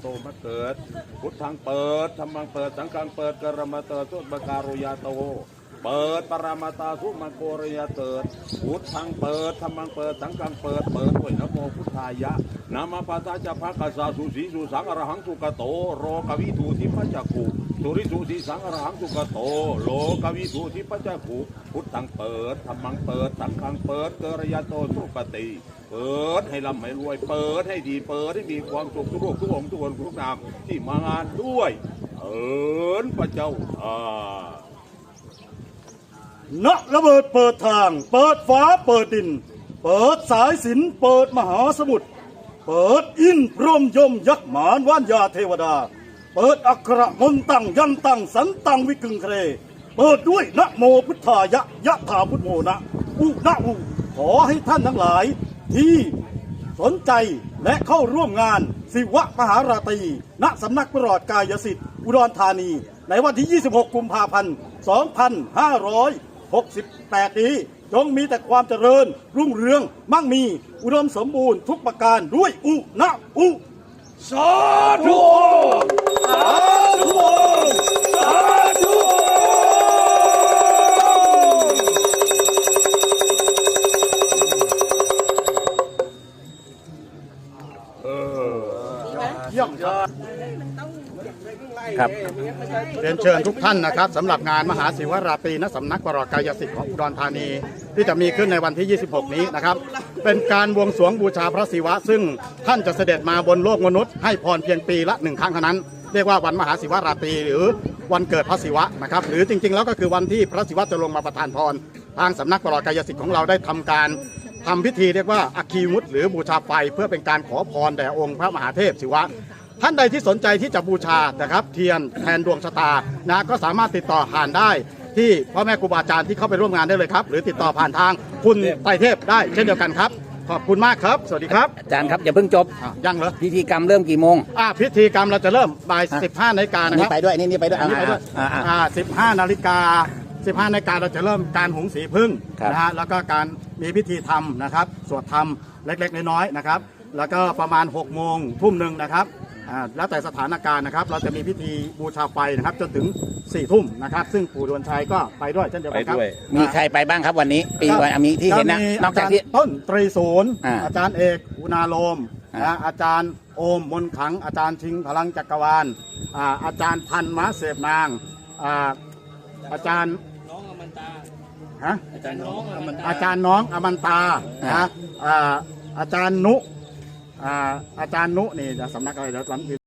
โตมาเกิด พุทธังเปิดธรรมังเปิด สังฆังเปิดกรมเติดสุตบการุยาโต เปิดปรมาตาสุมังโกรยาเติดพุทธังเปิดธรรมังเปิด สังฆังเปิด เปิดด้วยนะโมพุทธายะนามาปาตาจะพักกษาสุสีสุสังอรหังสุกโต โรกวิทูทิปัจจกุสุริสุสีสังอรหังสุกโต โลกวิทูทิปัจจกุพุทธังเปิดธรรมังเปิด สังฆังเปิดกรยาโตสุปฏิ เปิดให้ร่ำให้รวย เปิดให้ดี เปิดให้มีความสุขทุกโลกทุกองทุกคนทุกนามที่มางานด้วยเอิญพระเจ้าอ่าณระเบิดเปิดทาง เปิดฟ้าเปิดดิน เปิดสายสินเปิดมหาสมุทรเปิดอินพรหมยมยักษ์หมานว่านยาเทวดา เปิดอัครมนต์ตังยันตังสันตังวิกึงเครเปิดด้วยนะโมพุทธายะยะถาพุทโมนะอุนะอุขอให้ท่านทั้งหลาย ที่สนใจและเข้าร่วมงานศิวะมหาราตรีณสำนักประหลอดกายสิทธิ์อุดรธานี ในวันที่ 26 กุมภาพันธ์ 2568 นี้จงมีแต่ความเจริญ รุ่งเรือง มั่งมี อุดมสมบูรณ์ทุกประการด้วยอุนะอุ สาธุสาธุ ยี่ยมครับครับเรียนเชิญทุกท่านนะครับสำหรับงานมหาศิวราตรีณสำนักปรกายสิทธิ์ของอุดรธานี ที่จะมีขึ้นในวันที่ 26 นี้นะครับ เป็นการบวงสรวงบูชาพระศิวะ ซึ่งท่านจะเสด็จมาบนโลกมนุษย์ให้พรเพียงปีละหนึ่งครั้งเท่านั้น เรียกว่าวันมหาศิวราตรีหรือวันเกิดพระศิวะนะครับ หรือจริงๆ แล้วก็คือวันที่พระศิวะจะลงมาประทานพรทางสำนักปรกายสิทธิ์ของเราได้ทำการ ทำพิธีเรียกว่าอัคคีมุตหรือบูชาไฟเพื่อเป็นการขอพรแด่องค์พระมหาเทพศิวะ ท่านใดที่สนใจที่จะบูชานะครับ เทียนแทนดวงชะตานะก็สามารถติดต่อผ่านได้ ที่พ่อแม่ครูบาอาจารย์ที่เข้าไปร่วมงานได้เลยครับ หรือติดต่อผ่านทางคุณไตรเทพได้เช่นเดียวกันครับ ขอบคุณมากครับ สวัสดีครับอาจารย์ครับอย่าเพิ่งจบอะยังเหรอพิธีกรรมเริ่มกี่โมง อ่าพิธีกรรมเราจะเริ่มบ่าย 15นาฬิกาอันนะนี้ครับ ไปด้วยอันนี้นี่ไปด้วยอันนี้ไปด้วยอ่าอ่า อ่า15 นาฬิกา 15 นาฬิกาเราจะเริ่มการหุงสีพึ่งครับ นะฮะ แล้วก็การ มีพิธีทำนะครับ สวดธรรมเล็กๆ น้อยๆนะครับ แล้วก็ประมาณ6โมงทุ่มหนึ่งนะครับอ่าแล้วแต่สถานการณ์นะครับ เราจะมีพิธีบูชาไฟนะครับ จนถึง4ทุ่มนะครับ ซึ่งปู่ดวนชัยก็ไปด้วยเช่นเดียวกันครับไปด้วยมีใครไปบ้างครับวันนี้ ปีวันมีที่เห็นนะมีนอกจากที่รย์ต้นตรีศูนย์อ่าอาจารย์เอกอุณาโลมอ่านะอาจารย์โอมมนต์ขัง อาจารย์ชิงพลังจักรวาลอ่าอาจารย์พันม้าเสพนางอ่าอาจารย์น้องอมันตา ฮะอาจารย์น้องอมันตาอาจารย์น้องอมันตานะอ่าอาจารย์นุอ่าอาจารย์นุนี่เดี๋ยวสำนักอะไรเดี๋ยว